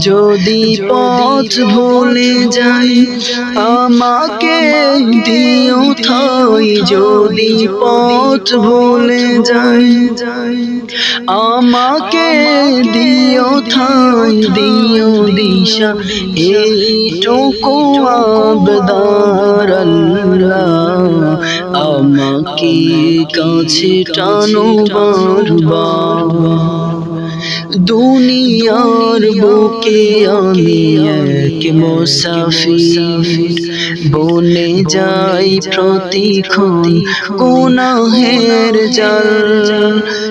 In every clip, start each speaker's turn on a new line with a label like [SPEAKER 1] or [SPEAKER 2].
[SPEAKER 1] যদি পথ ভুলে যাই আমাকে দিও থাই যদি পথ ভুলে যাই আমাকে দিও থাই দিও দিশা এইটুকু আবদার আমাকে কাছে টানো বারবার। দুনিয়ার বুকে আমি এক মুসাফির বনে যাই প্রতিক্ষণ গুনাহের জাল।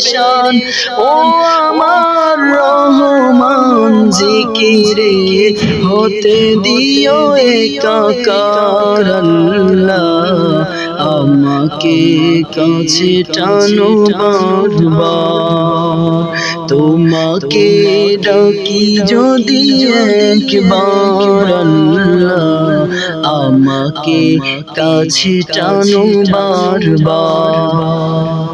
[SPEAKER 1] পেরেশান ও আমার রহমান, জিকিরে হতে দিও একাকার আমাকে কাছে টানো বারবার। তোমাকে ডাকি যদি একবার আমাকে কাছে টানো বারবার।